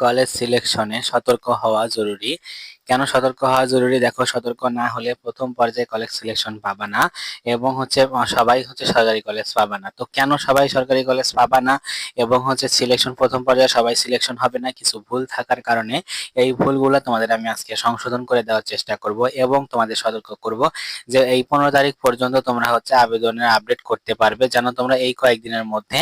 College সিলেকশনে সতর্ক হওয়া জরুরি। কেন সতর্ক হওয়া জরুরি? দেখো, সতর্ক না হলে প্রথম পর্যায়ে কলেজ সিলেকশন পাবা না এবং হচ্ছে সবাই হচ্ছে সরকারি কলেজ পাবা না। তো কেন সবাই সরকারি কলেজ পাবা না এবং হচ্ছে সিলেকশন প্রথম পর্যায়ে সবাই সিলেকশন হবে না? কিছু ভুল থাকার কারণে এই ভুলগুলো তোমাদের আমি আজকে সংশোধন করে দেওয়ার চেষ্টা করব এবং তোমাদের সতর্ক করব যে এই পনেরো তারিখ পর্যন্ত তোমরা হচ্ছে আবেদনের আপডেট করতে পারবে যেন তোমরা এই কয়েকদিনের মধ্যে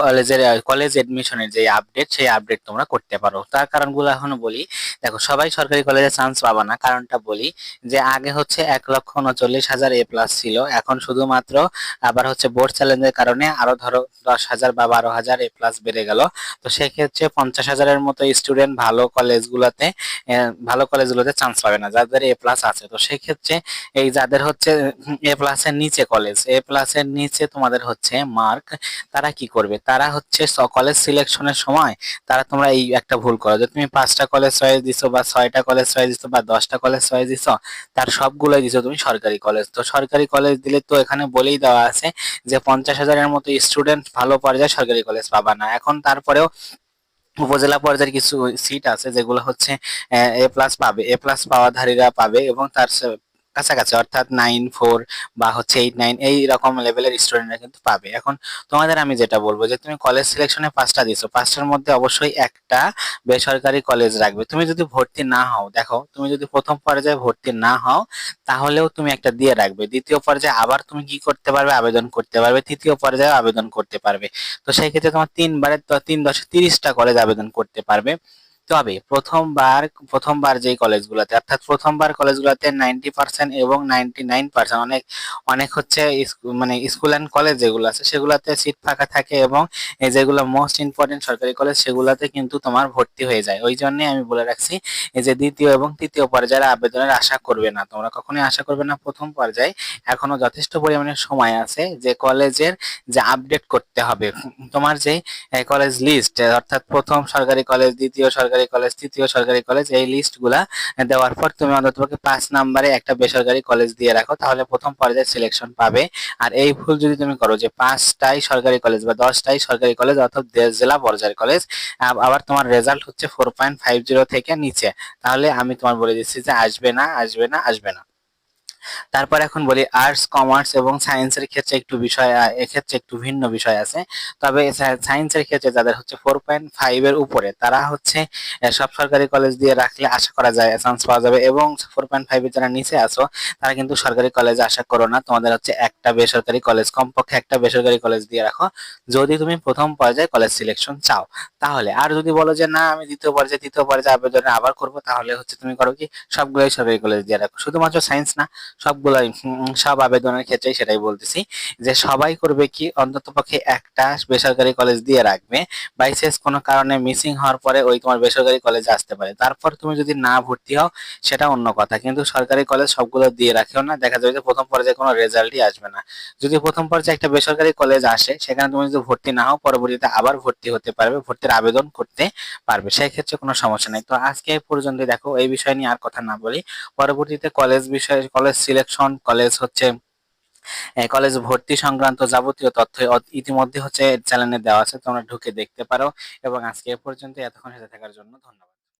কলেজের কলেজ এডমিশনের যে আপডেট সেই আপডেট তোমরা করতে পারো। তার কারণগুলো এখন বলি, দেখো, সবাই সরকারি কলেজে চান্স পাবা না। কারণটা বলি যে, আগে হচ্ছে এক লক্ষ উনচল্লিশ হাজার এ প্লাস ছিল। এখন শুধুমাত্র আবার হচ্ছে বোর্ড চ্যালেঞ্জের কারণে আরও ধরো দশ হাজার বা বারো হাজার এ প্লাস বেড়ে গেল। তো সেক্ষেত্রে পঞ্চাশ হাজারের মতো স্টুডেন্ট ভালো কলেজগুলোতে ভালো কলেজগুলোতে চান্স পাবে না, যাদের এ প্লাস আছে। তো সেক্ষেত্রে এই যাদের হচ্ছে, এ প্লাসের নিচে কলেজ এ প্লাসের নিচে তোমাদের হচ্ছে মার্ক তারা কি করবে? তারা হচ্ছে কলেজ সিলেকশনের সময় তারা তোমরা এই একটা ভুল করো যে, তুমি পাঁচটা কলেজ চয়েস দিছো বা ছয়টা কলেজ চয়েস দিছো বা দশটা কলেজ চয়েস দিছো, তার সবগুলোই দিছো তুমি সরকারি কলেজ তো সরকারি কলেজ দিলে তো এখানে বলেই দেওয়া আছে যে পঞ্চাশ হাজারের মতো স্টুডেন্ট ভালো পর্যায়ে সরকারি কলেজ পাবা না। এখন তারপরেও উপজেলা পর্যায়ের কিছু সিট আছে যেগুলো হচ্ছে এ প্লাস পাবে। এ প্লাস পাওয়াধারীরা পাবে এবং তার কাছাকাছি, অর্থাৎ নাইন ফোর বা হচ্ছে এইট নাইন এই রকম লেভেলের স্টুডেন্টরা কিন্তু পাবে। এখন তোমাদের আমি যেটা বলব যে, তুমি কলেজ সিলেকশনে পাঁচটা দিছো পাঁচটার মধ্যে অবশ্যই একটা বেসরকারি কলেজ রাখবে। তুমি যদি ভর্তি না হও, দেখো, তুমি যদি প্রথম পর্যায়ে ভর্তি না হও, তাহলেও তুমি একটা দিয়ে রাখবে। দ্বিতীয় পর্যায়ে আবার তুমি কি করতে পারবে? আবেদন করতে পারবে। তৃতীয় পর্যায়ে আবেদন করতে পারবে। তো সেই ক্ষেত্রে তোমার তিনবারে তিন দশে তিরিশটা কলেজ আবেদন করতে পারবে। তবে প্রথমবার প্রথমবার যেই কলেজগুলোতে, অর্থাৎ প্রথমবার কলেজগুলোতে নাইনটি পার্সেন্ট এবং নাইনটি নাইন পার্সেন্ট অনেক অনেক হচ্ছে মানে স্কুল অ্যান্ড কলেজ যেগুলো আছে, সেগুলোতে সিট ফাঁকা থাকে এবং যেগুলো মোস্ট ইম্পর্টেন্ট সরকারি কলেজ, সেগুলোতে কিন্তু তোমার ভর্তি হয়ে যায়। ওই জন্যই আমি বলে রাখছি যে দ্বিতীয় এবং তৃতীয় পর্যায়ের আবেদনের আশা করবে না। তোমরা কখনোই আশা করবে না প্রথম পর্যায়ে। এখনও যথেষ্ট পরিমাণে সময় আছে যে কলেজের যে আপডেট করতে হবে। তোমার যে কলেজ লিস্ট অর্থাৎ প্রথম সরকারি কলেজ দ্বিতীয় সরকারি কলেজ তৃতীয় সরকারি কলেজ এই লিস্টগুলা দেওয়ার পর তুমি অন্ততপক্ষে পাঁচ নাম্বারে একটা বেসরকারি কলেজ দিয়ে রাখো, তাহলে প্রথম পর্যায়ে সিলেকশন পাবে। আর এই ভুল যদি তুমি করো যে পাঁচটাই সরকারি কলেজ বা দশটাই সরকারি কলেজ অর্থাৎ দেশ জেলা পর্যায়ের কলেজ আব- আবার তোমার রেজাল্ট হচ্ছে ফোর পয়েন্ট ফাইভ জিরো থেকে নিচে, তাহলে আমি তোমার বলে দিচ্ছি যে আসবে না আসবে না আসবে না। তারপর এখন বলি আর্টস কমার্স এবং সায়েন্সের ক্ষেত্রে একটু বিষয় এক্ষেত্রে একটু ভিন্ন বিষয় আছে। তবে সায়েন্সের ক্ষেত্রে যাদের হচ্ছে ফোর পয়েন্ট ফাইভ এর উপরে, তারা হচ্ছে সব সরকারি কলেজ দিয়ে রাখলে আশা করা যায় চান্স পাওয়া যাবে এবং ফোর পয়েন্ট ফাইভ এর যারা নিচে আছো, তারা কিন্তু সরকারি কলেজে আশা করো না। তোমাদের হচ্ছে একটা বেসরকারি কলেজ কমপক্ষে একটা বেসরকারি কলেজ দিয়ে রাখো। যদি তুমি প্রথম পর্যায়ে কলেজ সিলেকশন চাও, তাহলে আর যদি বলো যে না, আমি দ্বিতীয় পর্যায়ে, তৃতীয় পর্যায়ে আবেদনে আবার করব, তাহলে হচ্ছে তুমি করো কি, সবগুলোই সরকারি কলেজ দিয়ে রাখো। শুধুমাত্র সায়েন্স না সবগুলাই উম, সব আবেদনের ক্ষেত্রেই সেটাই বলতেছি যে সবাই করবে কি? অন্তত পক্ষে একটা বেসরকারি কলেজ দিয়ে রাখবে। বাইসেস কোনো কারণে মিসিং হওয়ার পরে ওই তোমার বেসরকারি কলেজে আসতে পারে। তারপর তুমি যদি না ভর্তি হও সেটা অন্য কথা। কিন্তু সরকারি কলেজ সবগুলো দিয়ে রাখেও না। দেখা যাবে যে প্রথম পর্যায়ে কোনো রেজাল্টই আসবে না। যদি প্রথম পর্যায়ে একটা বেসরকারি কলেজ আসে সেখানে তুমি যদি ভর্তি না হও পরবর্তীতে আবার ভর্তি হতে পারবে ভর্তির আবেদন করতে পারবে। সেই ক্ষেত্রে কোনো সমস্যা নেই। তো আজকে পর্যন্ত দেখো এই বিষয় নিয়ে আর কথা না বলি। পরবর্তীতে কলেজ বিষয়ে কলেজ সিলেকশন কলেজ হচ্ছে কলেজ ভর্তি সংক্রান্ত যাবতীয় তথ্য ইতিমধ্যে হচ্ছে চ্যানেলে দেওয়া আছে, তোমরা ঢুকে দেখতে পারো। এবং আজকে এ পর্যন্ত এতক্ষণ সাথে থাকার জন্য ধন্যবাদ।